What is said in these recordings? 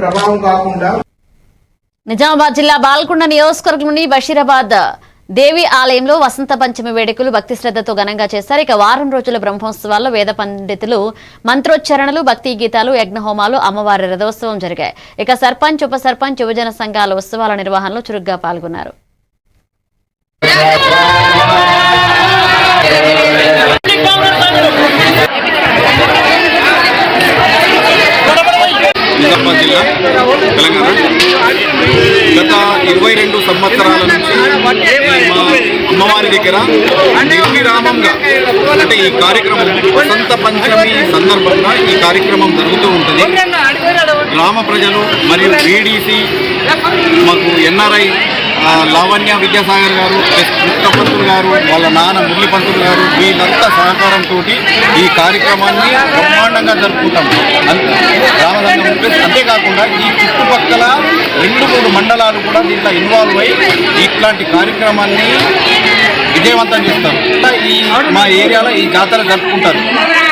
ప్రభావం కాకుండా నిజామాబాద్ జిల్లా బాల్కొండ నియోజకవర్గంలోని బషీరాబాద్ దేవి ఆలయంలో వసంత పంచమి వేడుకలు భక్తి శ్రద్ధతో ఘనంగా చేశారు. ఇక వారం రోజుల బ్రహ్మోత్సవాల్లో వేద పండితులు మంత్రోచ్చరణలు భక్తి గీతాలు యజ్ఞహోమాలు అమ్మవారి రథోత్సవం జరిగాయి. ఇక సర్పంచ్ ఉప సర్పంచ్ యువజన సంఘాల ఉత్సవాల నిర్వహణలో చురుగ్గా పాల్గొన్నారు. నిజామాబాద్ జిల్లా తెలంగాణ. గత ఇరవై రెండు సంవత్సరాల నుంచి మా అమ్మవారి దగ్గర నిర్విరామంగా అంటే ఈ కార్యక్రమం వసంత పంచమి సందర్భంగా ఈ కార్యక్రమం జరుగుతూ ఉంటుంది. గ్రామ ప్రజలు మరియు బీడీసీ మాకు ఎన్ఆర్ఐ లావణ్య విద్యాసాగర్ గారు ప్లస్ కృష్ణపంతులు గారు వాళ్ళ నాన్న మురళి పంతులు గారు వీళ్ళంతా సహకారంతో ఈ కార్యక్రమాన్ని బ్రహ్మాండంగా జరుపుకుంటాం. అంతే అంతేకాకుండా ఈ చుట్టుపక్కల రెండు మూడు మండలాలు కూడా దీంట్లో ఇన్వాల్వ్ అయ్యి ఇట్లాంటి కార్యక్రమాన్ని విజయవంతం చేస్తారు. ఈ మా ఏరియాలో ఈ జాతర జరుపుకుంటారు.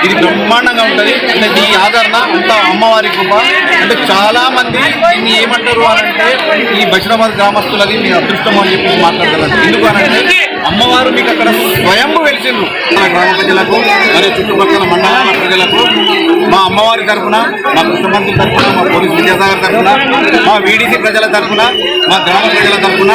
ఇది బ్రహ్మాండంగా ఉంటుంది. అంటే దీని ఆదరణ అంతా అమ్మవారి కృప. అంటే చాలా మంది దీన్ని ఏమంటారు అంటే ఈ బషీరాబాద్ గ్రామస్తులది మీ అదృష్టం అని చెప్పి మాట్లాడగలరు ఎందుకు అనంటే అమ్మవారు మీకు అక్కడ స్వయంభు వెలిసిండ్రు. మన గ్రామ ప్రజలకు మరియు చుట్టుపక్కల మండలాల ప్రజలకు మా అమ్మవారి తరఫున మా కృష్ణమంత్రి తరఫున మా పోలీస్ విద్యాసాగర్ తరఫున మా వీడీసీ ప్రజల తరఫున మా గ్రామ ప్రజల తరఫున.